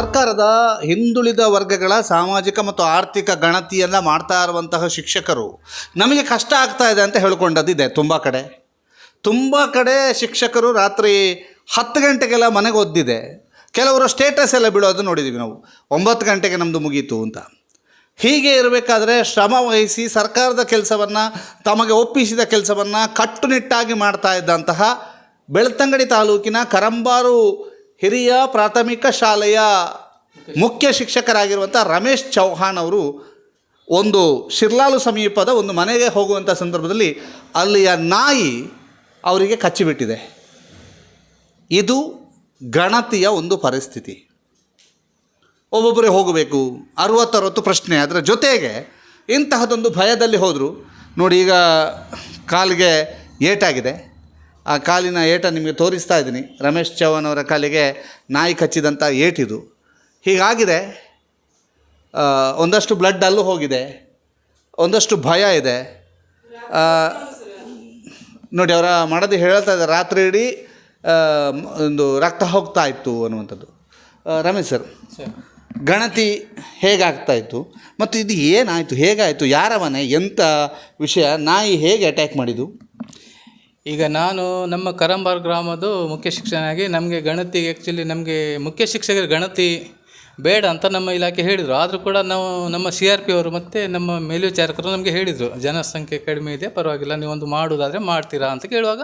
ಸರ್ಕಾರದ ಹಿಂದುಳಿದ ವರ್ಗಗಳ ಸಾಮಾಜಿಕ ಮತ್ತು ಆರ್ಥಿಕ ಗಣತಿಯನ್ನು ಮಾಡ್ತಾ ಇರುವಂತಹ ಶಿಕ್ಷಕರು, ನಮಗೆ ಕಷ್ಟ ಆಗ್ತಾ ಇದೆ ಅಂತ ಹೇಳ್ಕೊಂಡದ್ದಿದೆ ತುಂಬ ಕಡೆ. ತುಂಬ ಕಡೆ ಶಿಕ್ಷಕರು ರಾತ್ರಿ ಹತ್ತು ಗಂಟೆಗೆಲ್ಲ ಮನೆಗೆ ಒದ್ದಿದೆ. ಕೆಲವರು ಸ್ಟೇಟಸ್ ಎಲ್ಲ ಬಿಡೋದು ನೋಡಿದ್ದೀವಿ ನಾವು. ಒಂಬತ್ತು ಗಂಟೆಗೆ ನಮ್ಮದು ಮುಗೀತು ಅಂತ. ಹೀಗೆ ಇರಬೇಕಾದ್ರೆ ಶ್ರಮ ವಹಿಸಿ ಸರ್ಕಾರದ ಕೆಲಸವನ್ನು, ತಮಗೆ ಒಪ್ಪಿಸಿದ ಕೆಲಸವನ್ನು ಕಟ್ಟುನಿಟ್ಟಾಗಿ ಮಾಡ್ತಾ ಇದ್ದಂತಹ ಬೆಳ್ತಂಗಡಿ ತಾಲೂಕಿನ ಕರಂಬಾರು ಹಿರಿಯ ಪ್ರಾಥಮಿಕ ಶಾಲೆಯ ಮುಖ್ಯ ಶಿಕ್ಷಕರಾಗಿರುವಂಥ ರಮೇಶ್ ಚೌಹಾಣ್ ಅವರು ಒಂದು ಶಿರ್ಲಾಲು ಸಮೀಪದ ಒಂದು ಮನೆಗೆ ಹೋಗುವಂಥ ಸಂದರ್ಭದಲ್ಲಿ ಅಲ್ಲಿಯ ನಾಯಿ ಅವರಿಗೆ ಕಚ್ಚಿಬಿಟ್ಟಿದೆ. ಇದು ಗಣತಿಯ ಒಂದು ಪರಿಸ್ಥಿತಿ. ಒಬ್ಬೊಬ್ಬರೇ ಹೋಗಬೇಕು, ಅರುವತ್ತರವತ್ತು ಪ್ರಶ್ನೆ ಅದರ ಜೊತೆಗೆ ಇಂತಹದೊಂದು ಭಯದಲ್ಲಿ ಹೋದರು. ನೋಡಿ ಈಗ ಕಾಲಿಗೆ ಏಟಾಗಿದೆ. ಆ ಕಾಲಿನ ಏಟ ನಿಮಗೆ ತೋರಿಸ್ತಾ ಇದ್ದೀನಿ. ರಮೇಶ್ ಚೌಹಾನ್ ಅವರ ಕಾಲಿಗೆ ನಾಯಿ ಕಚ್ಚಿದಂಥ ಏಟಿದು. ಹೀಗಾಗಿದೆ ಒಂದಷ್ಟು ಬ್ಲಡ್ ಅಲ್ಲೂ ಹೋಗಿದೆ ಒಂದಷ್ಟು ಭಯ ಇದೆ. ನೋಡಿ ಅವರ ಮಾಡೋದು ಹೇಳ್ತಾ ಇದ್ದಾರೆ ರಾತ್ರಿ ಇಡೀ ಒಂದು ರಕ್ತ ಹೋಗ್ತಾ ಇತ್ತು ಅನ್ನುವಂಥದ್ದು. ರಮೇಶ್ ಸರ್ ಗಣತಿ ಹೇಗಾಗ್ತಾ ಇತ್ತು? ಮತ್ತು ಇದು ಏನಾಯಿತು ಹೇಗಾಯಿತು ಯಾರ ಮನೆ ಎಂಥ ವಿಷಯ ನಾಯಿ ಹೇಗೆ ಅಟ್ಯಾಕ್ ಮಾಡಿದ್ದು? ಈಗ ನಾನು ನಮ್ಮ ಕರಂಬಾರ್ ಗ್ರಾಮದ್ದು ಮುಖ್ಯ ಶಿಕ್ಷಕನಾಗಿ ನಮಗೆ ಗಣತಿ ಆ್ಯಕ್ಚುಲಿ ನಮಗೆ ಮುಖ್ಯ ಶಿಕ್ಷಕರ ಗಣತಿ ಬೇಡ ಅಂತ ನಮ್ಮ ಇಲಾಖೆ ಹೇಳಿದರು. ಆದರೂ ಕೂಡ ನಾವು ನಮ್ಮ ಸಿ ಆರ್ ಪಿ ಅವರು ಮತ್ತು ನಮ್ಮ ಮೇಲ್ವಿಚಾರಕರು ನಮಗೆ ಹೇಳಿದರು. ಜನಸಂಖ್ಯೆ ಕಡಿಮೆ ಇದೆ, ಪರವಾಗಿಲ್ಲ ನೀವೊಂದು ಮಾಡೋದಾದರೆ ಮಾಡ್ತೀರಾ ಅಂತ ಕೇಳುವಾಗ,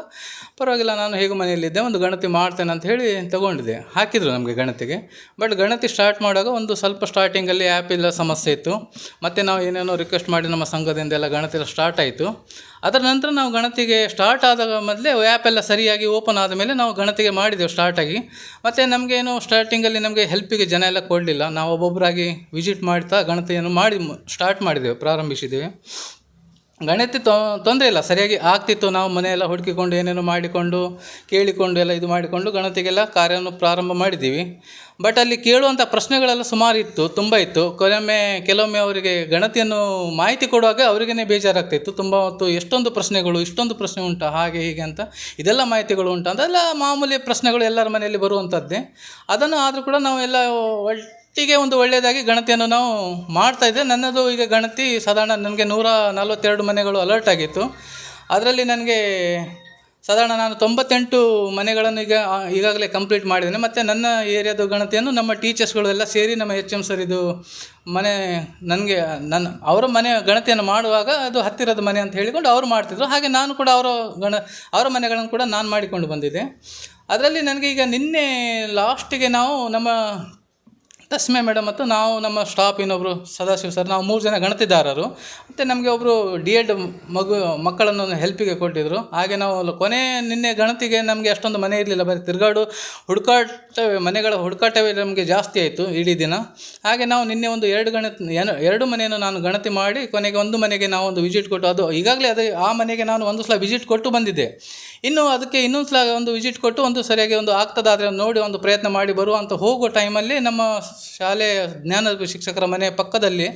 ಪರವಾಗಿಲ್ಲ, ನಾನು ಹೇಗೆ ಮನೆಯಲ್ಲಿದ್ದೆ, ಒಂದು ಗಣತಿ ಮಾಡ್ತೇನೆ ಅಂತ ಹೇಳಿ ತೊಗೊಂಡಿದ್ದೆ. ಹಾಕಿದರು ನಮಗೆ ಗಣತಿಗೆ. ಬಟ್ ಗಣತಿ ಸ್ಟಾರ್ಟ್ ಮಾಡುವಾಗ ಒಂದು ಸ್ವಲ್ಪ ಸ್ಟಾರ್ಟಿಂಗಲ್ಲಿ ಆ್ಯಪ್ ಇಲ್ಲ ಸಮಸ್ಯೆ ಇತ್ತು. ಮತ್ತು ನಾವು ಏನೇನೋ ರಿಕ್ವೆಸ್ಟ್ ಮಾಡಿ ನಮ್ಮ ಸಂಘದಿಂದ ಎಲ್ಲ ಗಣತಿ ಸ್ಟಾರ್ಟ್ ಆಯಿತು. ಅದರ ನಂತರ ನಾವು ಗಣತಿಗೆ ಸ್ಟಾರ್ಟ್ ಆದಾಗ ಮೊದಲೇ ಆ್ಯಪ್ ಎಲ್ಲ ಸರಿಯಾಗಿ ಓಪನ್ ಆದ ಮೇಲೆ ನಾವು ಗಣತಿಗೆ ಮಾಡಿದೆವು ಸ್ಟಾರ್ಟಾಗಿ ಮತ್ತು ನಮಗೇನು ಸ್ಟಾರ್ಟಿಂಗಲ್ಲಿ ನಮಗೆ ಹೆಲ್ಪಿಗೆ ಜನ ಎಲ್ಲ ಕೊಡಲಿಲ್ಲ. ನಾವು ಒಬ್ಬೊಬ್ಬರಾಗಿ ವಿಸಿಟ್ ಮಾಡ್ತಾ ಗಣತಿಯನ್ನು ಮಾಡಿ ಸ್ಟಾರ್ಟ್ ಮಾಡಿದೆವು ಪ್ರಾರಂಭಿಸಿದ್ದೇವೆ ಗಣತಿ ತೊಂದರೆ ಇಲ್ಲ, ಸರಿಯಾಗಿ ಆಗ್ತಿತ್ತು. ನಾವು ಮನೆಯೆಲ್ಲ ಹುಡುಕಿಕೊಂಡು ಏನೇನೋ ಮಾಡಿಕೊಂಡು, ಕೇಳಿಕೊಂಡು ಎಲ್ಲ ಇದು ಮಾಡಿಕೊಂಡು ಗಣತಿಗೆಲ್ಲ ಕಾರ್ಯವನ್ನು ಪ್ರಾರಂಭ ಮಾಡಿದ್ದೀವಿ. ಬಟ್ ಅಲ್ಲಿ ಕೇಳುವಂಥ ಪ್ರಶ್ನೆಗಳೆಲ್ಲ ಸುಮಾರು ಇತ್ತು, ತುಂಬ ಇತ್ತು. ಕೆಲವೊಮ್ಮೆ ಕೆಲವೊಮ್ಮೆ ಅವರಿಗೆ ಗಣತಿಯನ್ನು ಮಾಹಿತಿ ಕೊಡುವಾಗ ಅವರಿಗೇ ಬೇಜಾರಾಗ್ತಿತ್ತು. ತುಂಬ ಹೊತ್ತು ಎಷ್ಟೊಂದು ಪ್ರಶ್ನೆಗಳು, ಇಷ್ಟೊಂದು ಪ್ರಶ್ನೆ ಉಂಟಾ, ಹಾಗೆ ಹೀಗೆ ಅಂತ. ಇದೆಲ್ಲ ಮಾಹಿತಿಗಳು ಉಂಟು ಎಲ್ಲ ಮಾಮೂಲಿ ಪ್ರಶ್ನೆಗಳು ಎಲ್ಲರ ಮನೆಯಲ್ಲಿ ಬರುವಂಥದ್ದೇ. ಅದನ್ನು ಆದರೂ ಕೂಡ ನಾವು ಎಲ್ಲ ಒಟ್ಟಿಗೆ ಒಂದು ಒಳ್ಳೆಯದಾಗಿ ಗಣತಿಯನ್ನು ನಾವು ಮಾಡ್ತಾ ಇದ್ದೆ. ನನ್ನದು ಈಗ ಗಣತಿ ಸಾಧಾರಣ ನನಗೆ ನೂರ ನಲವತ್ತೆರಡು ಮನೆಗಳು ಅಲರ್ಟ್ ಆಗಿತ್ತು. ಅದರಲ್ಲಿ ನನಗೆ ಸಾಧಾರಣ ನಾನು ತೊಂಬತ್ತೆಂಟು ಮನೆಗಳನ್ನು ಈಗ ಈಗಾಗಲೇ ಕಂಪ್ಲೀಟ್ ಮಾಡಿದ್ದೇನೆ. ಮತ್ತು ನನ್ನ ಏರಿಯಾದ ಗಣತಿಯನ್ನು ನಮ್ಮ ಟೀಚರ್ಸ್ಗಳು ಎಲ್ಲ ಸೇರಿ ನಮ್ಮ ಎಚ್ ಎಂ ಸರ್ ಇದು ಮನೆ ನನಗೆ, ನನ್ನ, ಅವರ ಮನೆ ಗಣತಿಯನ್ನು ಮಾಡುವಾಗ ಅದು ಹತ್ತಿರದ ಮನೆ ಅಂತ ಹೇಳಿಕೊಂಡು ಅವರು ಮಾಡ್ತಿದ್ರು. ಹಾಗೆ ನಾನು ಕೂಡ ಅವರ ಗಣ, ಅವರ ಮನೆಗಳನ್ನು ಕೂಡ ನಾನು ಮಾಡಿಕೊಂಡು ಬಂದಿದ್ದೆ. ಅದರಲ್ಲಿ ನನಗೆ ಈಗ ನಿನ್ನೆ ಲಾಸ್ಟಿಗೆ ನಾವು ನಮ್ಮ ತಸ್ಮೆ ಮೇಡಮ್ ಮತ್ತು ನಾವು ನಮ್ಮ ಸ್ಟಾಫ್ ಇನ್ನೊಬ್ಬರು ಸದಾಶಿವ ಸರ್ ನಾವು ಮೂರು ಜನ ಗಣತಿದಾರರು. ಮತ್ತು ನಮಗೆ ಒಬ್ಬರು ಡಿ ಎಡ್ ಮಗು, ಮಕ್ಕಳನ್ನು ಹೆಲ್ಪಿಗೆ ಕೊಟ್ಟಿದ್ದರು ಹಾಗೆ ನಾವು ಕೊನೆ ನಿನ್ನೆ ಗಣತಿಗೆ ನಮಗೆ ಅಷ್ಟೊಂದು ಮನೆ ಇರಲಿಲ್ಲ. ಬರೀ ತಿರುಗಾಡು ಹುಡುಕಾಟ, ಮನೆಗಳ ಹುಡುಕಾಟವೇ ನಮಗೆ ಜಾಸ್ತಿ ಆಯಿತು ಇಡೀ ದಿನ. ಹಾಗೆ ನಾವು ನಿನ್ನೆ ಒಂದು ಎರಡು ಗಣತಿ ಎರಡು ಮನೆಯನ್ನು ನಾನು ಗಣತಿ ಮಾಡಿ ಕೊನೆಗೆ ಒಂದು ಮನೆಗೆ ನಾವು ಒಂದು ವಿಸಿಟ್ ಕೊಟ್ಟು ಅದು ಈಗಾಗಲೇ ಅದೇ ಆ ಮನೆಗೆ ನಾನು ಒಂದು ಸಲ ವಿಸಿಟ್ ಕೊಟ್ಟು ಬಂದಿದ್ದೆ. ಇನ್ನು ಅದಕ್ಕೆ ಇನ್ನೊಂದು ಸಲ ಒಂದು ವಿಸಿಟ್ ಕೊಟ್ಟು ಒಂದು ಸರಿಯಾಗಿ ಒಂದು ಆಗ್ತದಾದರೆ ನೋಡಿ ಒಂದು ಪ್ರಯತ್ನ ಮಾಡಿ ಬರುವಂಥ ಹೋಗೋ ಟೈಮಲ್ಲಿ ನಮ್ಮ ಶಾಲೆ ಜ್ಞಾನ ಶಿಕ್ಷಕರ ಮನೆ ಪಕ್ಕದಲ್ಲಿ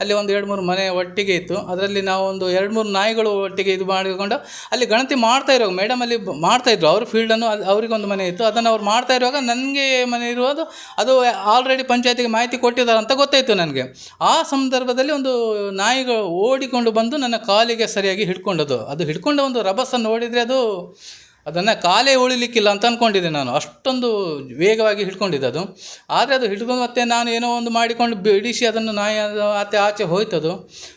ಅಲ್ಲಿ ಒಂದು ಎರಡು ಮೂರು ಮನೆ ಒಟ್ಟಿಗೆ ಅದರಲ್ಲಿ ನಾವು ಒಂದು ಎರಡು ಮೂರು ನಾಯಿಗಳು ಒಟ್ಟಿಗೆ ಇದು ಮಾಡಿಕೊಂಡು ಅಲ್ಲಿ ಗಣತಿ ಮಾಡ್ತಾ ಇರುವಾಗ ಮೇಡಮ್ ಅಲ್ಲಿ ಮಾಡ್ತಾ ಇದ್ರು. ಅವ್ರ ಫೀಲ್ಡನ್ನು ಅದು ಅವರಿಗೊಂದು ಮನೆ ಇತ್ತು. ಅದನ್ನು ಅವ್ರು ಮಾಡ್ತಾ ಇರುವಾಗ ನನಗೆ ಮನೆ ಇರುವುದು ಅದು ಆಲ್ರೆಡಿ ಪಂಚಾಯತಿಗೆ ಮಾಹಿತಿ ಕೊಟ್ಟಿದ್ದಾರೆ ಅಂತ ಗೊತ್ತಾಯಿತು ನನಗೆ. ಆ ಸಂದರ್ಭದಲ್ಲಿ ಒಂದು ನಾಯಿಗಳು ಓಡಿಕೊಂಡು ಬಂದು ನನ್ನ ಕಾಲಿಗೆ ಸರಿಯಾಗಿ ಹಿಡ್ಕೊಂಡದು ಅದು ಹಿಡ್ಕೊಂಡ ಒಂದು ರಭಸನ್ನು ನೋಡಿದರೆ ಅದು ಅದನ್ನು ಕಾಲೇ ಉಳಿಲಿಕ್ಕಿಲ್ಲ ಅಂತ ಅಂದ್ಕೊಂಡಿದ್ದೆ ನಾನು. ಅಷ್ಟೊಂದು ವೇಗವಾಗಿ ಹಿಡ್ಕೊಂಡಿದ್ದೆ ಅದು. ಆದರೆ ಅದು ಹಿಡ್ಕೊಂಡು ಮತ್ತೆ ನಾನು ಏನೋ ಒಂದು ಮಾಡಿಕೊಂಡು ಬಿಡಿಸಿ ಅದನ್ನು ನಾಯಿ ಆಚೆ ಆಚೆ ಹೋಯ್ತದು.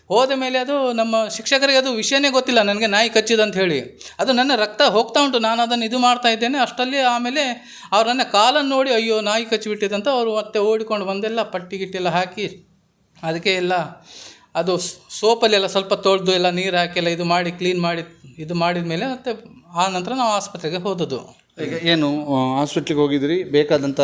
ಹೋದ ಮೇಲೆ ಅದು ನಮ್ಮ ಶಿಕ್ಷಕರಿಗೆ ಅದು ವಿಷಯನೇ ಗೊತ್ತಿಲ್ಲ. ನನಗೆ ನಾಯಿ ಕಚ್ಚಿದೆ ಅಂತ ಹೇಳಿ. ಅದು ನನ್ನ ರಕ್ತ ಹೋಗ್ತಾ ಉಂಟು. ನಾನು ಅದನ್ನು ಇದು ಮಾಡ್ತಾ ಇದ್ದೇನೆ. ಅಷ್ಟಲ್ಲಿ ಆಮೇಲೆ ಅವರು ನನ್ನ ಕಾಲನ್ನು ನೋಡಿ, ಅಯ್ಯೋ, ನಾಯಿ ಕಚ್ಚಿಬಿಟ್ಟಿದೆ ಅಂತ ಅವರು ಮತ್ತೆ ಓಡಿಕೊಂಡು ಬಂದೆಲ್ಲ ಪಟ್ಟಿ ಗಿಟ್ಟೆಲ್ಲ ಹಾಕಿ, ಅದಕ್ಕೆ ಎಲ್ಲ ಅದು ಸೋಪಲ್ಲಿ ಎಲ್ಲ ಸ್ವಲ್ಪ ತೊಳೆದು ಎಲ್ಲ ನೀರು ಹಾಕಿ ಎಲ್ಲ ಇದು ಮಾಡಿ ಕ್ಲೀನ್ ಮಾಡಿ ಇದು ಮಾಡಿದ ಮೇಲೆ ಮತ್ತೆ ಆ ನಂತರ ನಾವು ಆಸ್ಪತ್ರೆಗೆ ಹೋದದ್ದು. ಈಗ ಏನು ಹಾಸ್ಪಿಟ್ಲಿಗೆ ಹೋಗಿದ್ರಿ ಬೇಕಾದಂಥ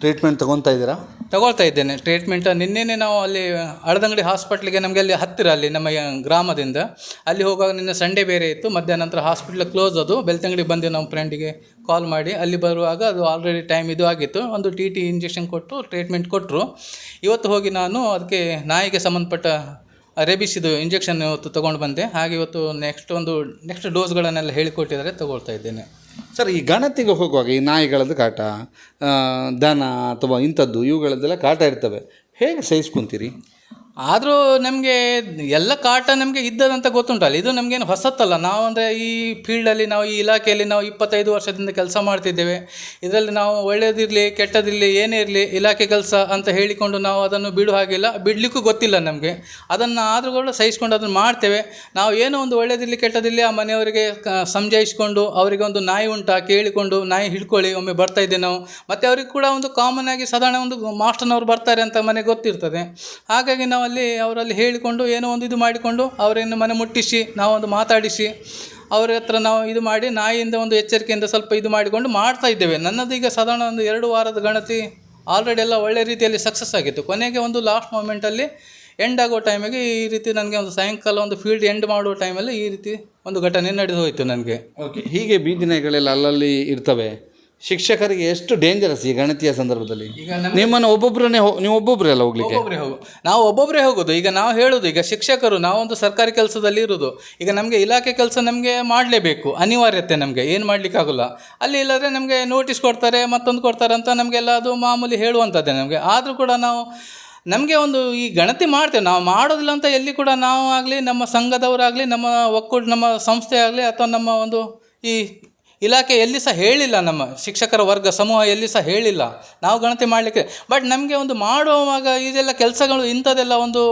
ಟ್ರೀಟ್ಮೆಂಟ್ ತೊಗೊತಾ ಇದ್ದೀರಾ? ತಗೊಳ್ತಾ ಇದ್ದೇನೆ. ಟ್ರೀಟ್ಮೆಂಟ್ ನಿನ್ನೆನೆ ನಾವು ಅಲ್ಲಿ ಅಳದಂಗಡಿ ಹಾಸ್ಪಿಟ್ಲಿಗೆ ನಮಗೆ ಅಲ್ಲಿ ಹತ್ತಿರ ಅಲ್ಲಿ ನಮ್ಮ ಗ್ರಾಮದಿಂದ. ಅಲ್ಲಿ ಹೋಗುವಾಗ ನಿನ್ನೆ ಸಂಡೇ ಬೇರೆ ಇತ್ತು. ಮಧ್ಯಾಹ್ನ ನಂತರ ಹಾಸ್ಪಿಟ್ಲ್ ಕ್ಲೋಸ್ ಅದು. ಬೆಳ್ತಂಗಡಿಗೆ ಬಂದೆ ನಮ್ಮ ಫ್ರೆಂಡಿಗೆ ಕಾಲ್ ಮಾಡಿ. ಅಲ್ಲಿ ಬರುವಾಗ ಅದು ಆಲ್ರೆಡಿ ಟೈಮ್ ಇದು ಆಗಿತ್ತು. ಒಂದು ಟಿ ಟಿ ಇಂಜೆಕ್ಷನ್ ಕೊಟ್ಟು ಟ್ರೀಟ್ಮೆಂಟ್ ಕೊಟ್ಟರು ಇವತ್ತು ಹೋಗಿ ನಾನು ಅದಕ್ಕೆ ನಾಯಿಗೆ ಸಂಬಂಧಪಟ್ಟ ರೇಬಿಸಿದು ಇಂಜೆಕ್ಷನ್ ಇವತ್ತು ತೊಗೊಂಡು ಬಂದೆ. ಹಾಗೆ ಇವತ್ತು ನೆಕ್ಸ್ಟ್ ಒಂದು ನೆಕ್ಸ್ಟ್ ಡೋಸ್ಗಳನ್ನೆಲ್ಲ ಹೇಳಿಕೊಟ್ಟಿದ್ದಾರೆ, ತಗೊಳ್ತಾ ಇದ್ದೇನೆ. ಸರ್, ಈ ಗಣತಿಗೆ ಹೋಗುವಾಗ ಈ ನಾಯಿಗಳದ್ದು ಕಾಟ ದನ ಅಥವಾ ಇಂಥದ್ದು ಇವುಗಳದ್ದೆಲ್ಲ ಕಾಟ ಇರ್ತವೆ. ಹೇಗೆ ಸಹಿಸ್ಕೊಂತೀರಿ? ಆದರೂ ನಮಗೆ ಎಲ್ಲ ಕಾಟ ನಮಗೆ ಇದ್ದದಂತ ಗೊತ್ತುಂಟಲ್ಲ. ಇದು ನಮಗೇನು ಹೊಸತ್ತಲ್ಲ. ನಾವು ಅಂದರೆ ಈ ಫೀಲ್ಡಲ್ಲಿ ನಾವು ಈ ಇಲಾಖೆಯಲ್ಲಿ ನಾವು ಇಪ್ಪತ್ತೈದು ವರ್ಷದಿಂದ ಕೆಲಸ ಮಾಡ್ತಿದ್ದೇವೆ. ಇದರಲ್ಲಿ ನಾವು ಒಳ್ಳೆಯದಿರಲಿ ಕೆಟ್ಟದಿರಲಿ, ಏನೇ ಇರಲಿ ಇಲಾಖೆ ಕೆಲಸ ಅಂತ ಹೇಳಿಕೊಂಡು ನಾವು ಅದನ್ನು ಬಿಡು ಹಾಗಿಲ್ಲ ಬಿಡಲಿಕ್ಕೂ ಗೊತ್ತಿಲ್ಲ ನಮಗೆ. ಅದನ್ನು ಆದರೂ ಕೂಡ ಸಹಿಸ್ಕೊಂಡು ಅದನ್ನು ಮಾಡ್ತೇವೆ. ನಾವು ಏನೋ ಒಂದು ಒಳ್ಳೆಯದಿರಲಿ ಕೆಟ್ಟದಿರಲಿ ಆ ಮನೆಯವರಿಗೆ ಸಂಜಯಿಸಿಕೊಂಡು ಅವರಿಗೆ ಒಂದು ನಾಯಿ ಉಂಟಾ ಕೇಳಿಕೊಂಡು ನಾಯಿ ಹಿಡ್ಕೊಳ್ಳಿ, ಒಮ್ಮೆ ಬರ್ತಾ ಇದ್ದೆ ನಾವು. ಮತ್ತು ಅವ್ರಿಗೆ ಕೂಡ ಒಂದು ಕಾಮನ್ ಆಗಿ ಸಾಧಾರಣ ಒಂದು ಮಾಸ್ಟರ್ನವ್ರು ಬರ್ತಾರೆ ಅಂತ ಮನೆಗೆ ಗೊತ್ತಿರ್ತದೆ. ಹಾಗಾಗಿ ನಾವು ಅಲ್ಲಿ ಅವರಲ್ಲಿ ಹೇಳಿಕೊಂಡು ಏನೋ ಒಂದು ಇದು ಮಾಡಿಕೊಂಡು ಅವರನ್ನು ಮನೆ ಮುಟ್ಟಿಸಿ, ನಾವೊಂದು ಮಾತಾಡಿಸಿ, ಅವರ ಹತ್ರ ನಾವು ಇದು ಮಾಡಿ, ನಾಯಿಯಿಂದ ಒಂದು ಎಚ್ಚರಿಕೆಯಿಂದ ಸ್ವಲ್ಪ ಇದು ಮಾಡಿಕೊಂಡು ಮಾಡ್ತಾ ಇದ್ದೇವೆ. ನನ್ನದೀಗ ಸಾಧಾರಣ ಒಂದು ಎರಡು ವಾರದ ಗಣತಿ ಆಲ್ರೆಡಿ ಎಲ್ಲ ಒಳ್ಳೆ ರೀತಿಯಲ್ಲಿ ಸಕ್ಸಸ್ ಆಗಿತ್ತು. ಕೊನೆಗೆ ಒಂದು ಲಾಸ್ಟ್ ಮೂಮೆಂಟಲ್ಲಿ ಎಂಡ್ ಆಗೋ ಟೈಮಿಗೆ ಈ ರೀತಿ ನನಗೆ ಒಂದು ಸಾಯಂಕಾಲ ಒಂದು ಫೀಲ್ಡ್ ಎಂಡ್ ಮಾಡೋ ಟೈಮಲ್ಲಿ ಈ ರೀತಿ ಒಂದು ಘಟನೆ ನಡೆದು ಹೋಯಿತು ನನಗೆ. ಓಕೆ ಹೀಗೆ ಬೀದಿ ನಾಯಿಗಳೆಲ್ಲ ಅಲ್ಲಲ್ಲಿ ಇರ್ತವೆ. ಶಿಕ್ಷಕರಿಗೆ ಎಷ್ಟು ಡೇಂಜರಸ್ ಈ ಗಣತಿಯ ಸಂದರ್ಭದಲ್ಲಿ? ಈಗ ನಮ್ಮ ನಿಮ್ಮನ್ನು ಒಬ್ಬೊಬ್ಬರನ್ನೇ ನೀವು ಒಬ್ಬೊಬ್ಬರೇ ಅಲ್ಲ ಹೋಗ್ಲಿಕ್ಕೆ? ಒಬ್ಬೊಬ್ಬರೇ ಹೋಗು ನಾವು ಒಬ್ಬೊಬ್ಬರೇ ಹೋಗೋದು ಈಗ ನಾವು ಹೇಳೋದು ಈಗ ಶಿಕ್ಷಕರು ನಾವೊಂದು ಸರ್ಕಾರಿ ಕೆಲಸದಲ್ಲಿ ಇರೋದು ಈಗ ನಮಗೆ ಇಲಾಖೆ ಕೆಲಸ ನಮಗೆ ಮಾಡಲೇಬೇಕು ಅನಿವಾರ್ಯತೆ ನಮಗೆ ಏನು ಮಾಡಲಿಕ್ಕಾಗಲ್ಲ. ಅಲ್ಲಿ ಇಲ್ಲದ್ರೆ ನಮಗೆ ನೋಟಿಸ್ ಕೊಡ್ತಾರೆ ಮತ್ತೊಂದು ಕೊಡ್ತಾರೆ ಅಂತ ನಮಗೆಲ್ಲ ಅದು ಮಾಮೂಲಿ ಹೇಳುವಂಥದ್ದೇ ನಮಗೆ. ಆದರೂ ಕೂಡ ನಾವು ನಮಗೆ ಒಂದು ಈ ಗಣತಿ ಮಾಡ್ತೇವೆ ನಾವು ಮಾಡೋದಿಲ್ಲ ಅಂತ ಎಲ್ಲಿ ಕೂಡ ನಾವು ಆಗಲಿ ನಮ್ಮ ಸಂಘದವರಾಗಲಿ ನಮ್ಮ ಒಕ್ಕೂಟ ನಮ್ಮ ಸಂಸ್ಥೆ ಆಗಲಿ ಅಥವಾ ನಮ್ಮ ಒಂದು ಈ ಇಲಾಖೆ ಎಲ್ಲಿ ಸಹ ಹೇಳಿಲ್ಲ ನಮ್ಮ ಶಿಕ್ಷಕರ ವರ್ಗ ಸಮೂಹ ಎಲ್ಲಿ ಸಹ ಹೇಳಿಲ್ಲ. ನಾವು ಗಣತಿ ಮಾಡಲಿಕ್ಕೆ ಬಟ್ ನಮಗೆ ಒಂದು ಮಾಡುವಾಗ ಇದೆಲ್ಲ ಕೆಲಸಗಳು ಇಂಥದ್ದೆಲ್ಲ ಒಂದು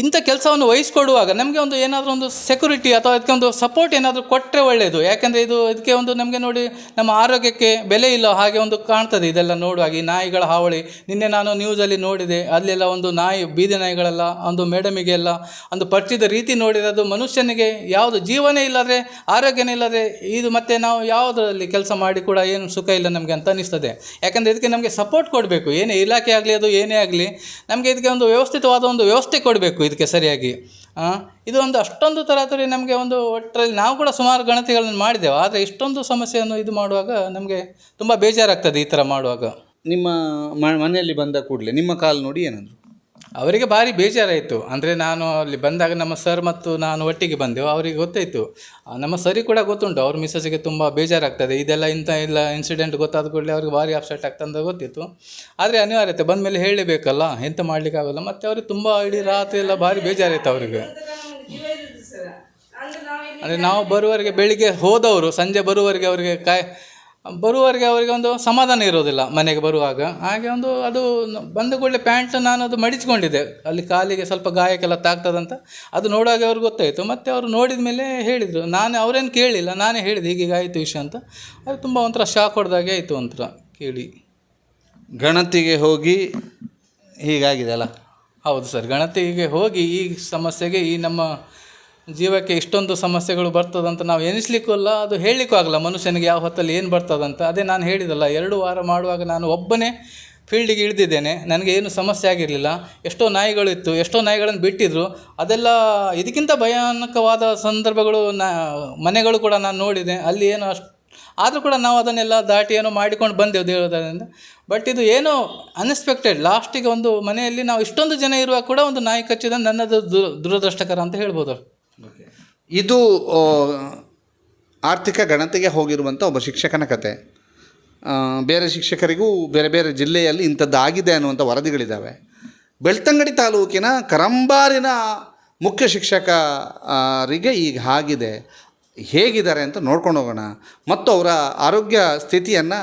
ಇಂಥ ಕೆಲಸವನ್ನು ವಹಿಸ್ಕೊಡುವಾಗ ನಮಗೆ ಒಂದು ಏನಾದರೂ ಒಂದು ಸೆಕ್ಯೂರಿಟಿ ಅಥವಾ ಅದಕ್ಕೆ ಒಂದು ಸಪೋರ್ಟ್ ಏನಾದರೂ ಕೊಟ್ಟರೆ ಒಳ್ಳೆಯದು ಯಾಕೆಂದರೆ ಇದು ಇದಕ್ಕೆ ಒಂದು ನಮಗೆ ನೋಡಿ ನಮ್ಮ ಆರೋಗ್ಯಕ್ಕೆ ಬೆಲೆ ಇಲ್ಲ ಹಾಗೆ ಒಂದು ಕಾಣ್ತದೆ ಇದೆಲ್ಲ ನೋಡುವಾಗ. ಈ ನಾಯಿಗಳ ಹಾವಳಿ. ನಿನ್ನೆ ನಾನು ನ್ಯೂಸಲ್ಲಿ ನೋಡಿದೆ. ಅಲ್ಲೆಲ್ಲ ಒಂದು ನಾಯಿ, ಬೀದಿ ನಾಯಿಗಳೆಲ್ಲ, ಒಂದು ಮೇಡಮಿಗೆಲ್ಲ ಒಂದು ಪರ್ಚಿದ ರೀತಿ ನೋಡಿದರೆ ಅದು ಮನುಷ್ಯನಿಗೆ ಯಾವುದು ಜೀವನೇ ಇಲ್ಲದ್ರೆ, ಆರೋಗ್ಯನೇ ಇಲ್ಲದ್ರೆ ಇದು ಮತ್ತೆ ನಾವು ಯಾವುದರಲ್ಲಿ ಕೆಲಸ ಮಾಡಿ ಕೂಡ ಏನು ಸುಖ ಇಲ್ಲ ನಮಗೆ ಅಂತ ಅನ್ನಿಸ್ತದೆ ಯಾಕೆಂದರೆ ಇದಕ್ಕೆ ನಮಗೆ ಸಪೋರ್ಟ್ ಕೊಡಬೇಕು. ಏನೇ ಇಲಾಖೆ ಆಗಲಿ ಅದು ಏನೇ ಆಗಲಿ ನಮಗೆ ಇದಕ್ಕೆ ಒಂದು ವ್ಯವಸ್ಥಿತವಾದ ಒಂದು ವ್ಯವಸ್ಥೆ ಕೊಡಬೇಕು. ಇದಕ್ಕೆ ಸರಿಯಾಗಿ. ಇದು ಒಂದು ಅಷ್ಟೊಂದು ತರಾತುರಿ ನಮಗೆ ಒಂದು ಒಟ್ಟರಲ್ಲಿ ನಾವು ಕೂಡ ಸುಮಾರು ಗಣತಿಗಳನ್ನು ಮಾಡಿದೆವು. ಆದರೆ ಇಷ್ಟೊಂದು ಸಮಸ್ಯೆಯನ್ನು ಇದು ಮಾಡುವಾಗ ನಮಗೆ ತುಂಬ ಬೇಜಾರಾಗ್ತದೆ ಈ ಥರ ಮಾಡುವಾಗ. ನಿಮ್ಮ ಮನೆಯಲ್ಲಿ ಬಂದ ಕೂಡಲೇ ನಿಮ್ಮ ಕಾಲು ನೋಡಿ ಏನಂದ್ರು. ಅವರಿಗೆ ಭಾರಿ ಬೇಜಾರಾಯಿತು. ಅಂದರೆ ನಾನು ಅಲ್ಲಿ ಬಂದಾಗ ನಮ್ಮ ಸರ್ ಮತ್ತು ನಾನು ಒಟ್ಟಿಗೆ ಬಂದೆವು. ಅವರಿಗೆ ಗೊತ್ತಾಯಿತು. ನಮ್ಮ ಸರಿ ಕೂಡ ಗೊತ್ತುಂಟು. ಅವ್ರ ಮಿಸ್ಸಸ್ಗೆ ತುಂಬ ಬೇಜಾರಾಗ್ತದೆ. ಇದೆಲ್ಲ ಇಂಥ ಇಲ್ಲ ಇನ್ಸಿಡೆಂಟ್ ಗೊತ್ತಾದ ಕೂಡಲೇ ಅವ್ರಿಗೆ ಭಾರಿ ಅಪ್ಸೆಟ್ ಅಂತ ಗೊತ್ತಿತ್ತು. ಆದರೆ ಅನಿವಾರ್ಯತೆ, ಬಂದ ಮೇಲೆ ಹೇಳಲೇಬೇಕಲ್ಲ ಎಂತ ಮಾಡಲಿಕ್ಕಾಗಲ್ಲ? ಮತ್ತು ಅವ್ರಿಗೆ ತುಂಬ ಇಡೀ ರಾತ್ರಿ ಎಲ್ಲ ಭಾರಿ ಬೇಜಾರಾಯಿತು ಅವರಿಗೆ. ಅಂದರೆ ನಾವು ಬರುವವರೆಗೆ ಬೆಳಿಗ್ಗೆ ಹೋದವರು, ಸಂಜೆ ಬರುವವರೆಗೆ ಅವರಿಗೆ ಕಾಯ್ ಬರುವವರೆಗೆ ಅವರಿಗೆ ಒಂದು ಸಮಾಧಾನ ಇರೋದಿಲ್ಲ ಮನೆಗೆ ಬರುವಾಗ. ಹಾಗೆ ಒಂದು ಅದು ಬಂದ ಕೂಡಲೇ ಪ್ಯಾಂಟ್ ನಾನು ಅದು ಮಡಿಚ್ಕೊಂಡಿದ್ದೆ. ಅಲ್ಲಿ ಕಾಲಿಗೆ ಸ್ವಲ್ಪ ಗಾಯಕ್ಕೆಲ್ಲ ತಾಗ್ತದಂತ ಅದು ನೋಡುವಾಗ ಅವ್ರಿಗೆ ಗೊತ್ತಾಯಿತು. ಮತ್ತು ಅವರು ನೋಡಿದ ಮೇಲೆ ಹೇಳಿದರು. ನಾನು ಅವರೇನು ಕೇಳಿಲ್ಲ ನಾನೇ ಹೇಳಿದೆ ಹೀಗೆ ಆಯಿತು ವಿಷಯ ಅಂತ. ಅದು ತುಂಬ ಒಂಥರ ಶಾಕ್ ಹೊಡೆದಾಗೆ ಆಯಿತು ಒಂಥರ ಕೇಳಿ. ಗಣತಿಗೆ ಹೋಗಿ ಹೀಗಾಗಿದೆ ಅಲ್ಲ? ಹೌದು ಸರ್ ಗಣತಿಗೆ ಹೋಗಿ ಈ ಸಮಸ್ಯೆಗೆ ಈ ನಮ್ಮ ಜೀವಕ್ಕೆ ಇಷ್ಟೊಂದು ಸಮಸ್ಯೆಗಳು ಬರ್ತದಂತ ನಾವು ಎನಿಸ್ಲಿಕ್ಕೂ ಅಲ್ಲ, ಅದು ಹೇಳಲಿಕ್ಕೂ ಆಗಲ್ಲ. ಮನುಷ್ಯನಿಗೆ ಯಾವ ಹೊತ್ತಲ್ಲಿ ಏನು ಬರ್ತದಂತ. ಅದೇ ನಾನು ಹೇಳಿದಲ್ಲ, ಎರಡು ವಾರ ಮಾಡುವಾಗ ನಾನು ಒಬ್ಬನೇ ಫೀಲ್ಡಿಗೆ ಇಳಿದಿದ್ದೇನೆ. ನನಗೆ ಏನು ಸಮಸ್ಯೆ ಆಗಿರಲಿಲ್ಲ. ಎಷ್ಟೋ ನಾಯಿಗಳು ಇತ್ತು ಎಷ್ಟೋ ನಾಯಿಗಳನ್ನು ಬಿಟ್ಟಿದ್ರು. ಅದೆಲ್ಲ ಇದಕ್ಕಿಂತ ಭಯಾನಕವಾದ ಸಂದರ್ಭಗಳು ನಾ, ಮನೆಗಳು ಕೂಡ ನಾನು ನೋಡಿದೆ. ಅಲ್ಲಿ ಏನು ಅಷ್ಟು, ಆದರೂ ಕೂಡ ನಾವು ಅದನ್ನೆಲ್ಲ ದಾಟಿ ಏನೋ ಮಾಡಿಕೊಂಡು ಬಂದೆವು ದೇವರದಿಂದ ಬಟ್ ಇದು ಏನೋ ಅನ್ಎಕ್ಸ್ಪೆಕ್ಟೆಡ್ ಲಾಸ್ಟಿಗೆ ಒಂದು ಮನೆಯಲ್ಲಿ ನಾವು ಇಷ್ಟೊಂದು ಜನ ಇರುವಾಗ ಕೂಡ ಒಂದು ನಾಯಿ ಕಚ್ಚಿದ ನನ್ನದು ದುರ, ದುರದೃಷ್ಟಕರ ಅಂತ ಹೇಳ್ಬೋದು. ಇದು ಆರ್ಥಿಕ ಗಣತಿಗೆ ಹೋಗಿರುವಂಥ ಒಬ್ಬ ಶಿಕ್ಷಕನ ಕತೆ. ಬೇರೆ ಶಿಕ್ಷಕರಿಗೂ ಬೇರೆ ಬೇರೆ ಜಿಲ್ಲೆಯಲ್ಲಿ ಇಂಥದ್ದು ಆಗಿದೆ ಅನ್ನುವಂಥ ವರದಿಗಳಿದ್ದಾವೆ ಬೆಳ್ತಂಗಡಿ ತಾಲೂಕಿನ ಕರಂಬಾರಿನ ಮುಖ್ಯ ಶಿಕ್ಷಕರಿಗೆ ಈಗ ಆಗಿದೆ ಹೇಗಿದ್ದಾರೆ ಅಂತ ನೋಡ್ಕೊಂಡು ಹೋಗೋಣ. ಮತ್ತು ಅವರ ಆರೋಗ್ಯ ಸ್ಥಿತಿಯನ್ನು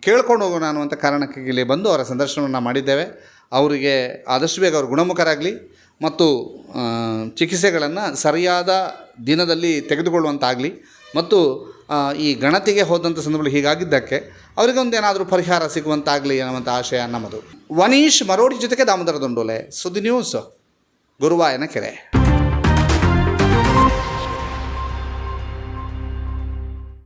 ಕೇಳ್ಕೊಂಡು ಹೋಗೋಣ ಅನ್ನುವಂಥ ಕಾರಣಕ್ಕೆ ಇಲ್ಲಿ ಬಂದು ಅವರ ಸಂದರ್ಶನವನ್ನು ಮಾಡಿದ್ದೇವೆ. ಅವರಿಗೆ ಆದಷ್ಟು ಬೇಗ ಅವರು ಗುಣಮುಖರಾಗಲಿ. ಮತ್ತು ಚಿಕಿತ್ಸೆಗಳನ್ನು ಸರಿಯಾದ ದಿನದಲ್ಲಿ ತೆಗೆದುಕೊಳ್ಳುವಂತಾಗಲಿ ಮತ್ತು ಈ ಗಣತಿಗೆ ಹೋದಂಥ ಸಂದರ್ಭದಲ್ಲಿ ಹೀಗಾಗಿದ್ದಕ್ಕೆ ಅವರಿಗೆ ಒಂದೇನಾದರೂ ಪರಿಹಾರ ಸಿಗುವಂತಾಗಲಿ ಅನ್ನುವಂಥ ಆಶಯ ನಮ್ಮದು. ವನೀಶ್ ಮರೋಡಿ ಜೊತೆಗೆ ದಾಮೋದರ ದೊಂಡೋಲೆ. ಸುದ್ದಿ ನ್ಯೂಸ್ ಗುರುವಾಯನ ಕೆರೆ